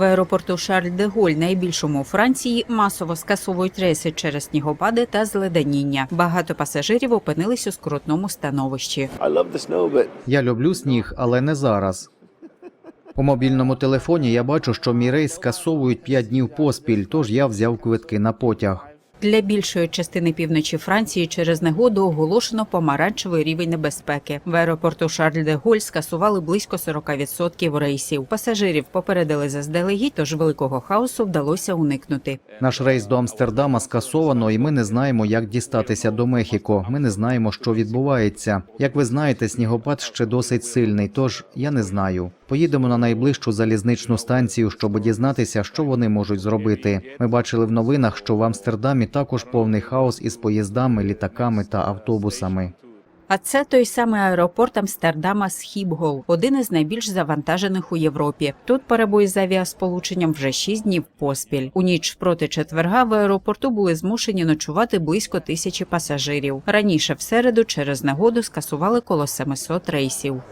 В аеропорту Шарль де Голь, найбільшому у Франції, масово скасовують рейси через снігопади та зледеніння. Багато пасажирів опинились у скрутному становищі. Snow, but Я люблю сніг, але не зараз. У мобільному телефоні я бачу, що мій рейс скасовують 5 днів поспіль, тож я взяв квитки на потяг. Для більшої частини півночі Франції через негоду оголошено помаранчевий рівень небезпеки. В аеропорту Шарль де Голь скасували близько 40% рейсів. Пасажирів попередили заздалегідь, тож великого хаосу вдалося уникнути. Наш рейс до Амстердама скасовано, і ми не знаємо, як дістатися до Мехіко. Ми не знаємо, що відбувається. Як ви знаєте, снігопад ще досить сильний, тож я не знаю. Поїдемо на найближчу залізничну станцію, щоб дізнатися, що вони можуть зробити. Ми бачили в новинах, що в Амстердамі також повний хаос із поїздами, літаками та автобусами. А це той самий аеропорт Амстердама Схіпгол, один із найбільш завантажених у Європі. Тут перебої з авіасполученням вже 6 днів поспіль. У ніч проти четверга в аеропорту були змушені ночувати близько тисячі пасажирів. Раніше в середу через негоду скасували коло 700 рейсів.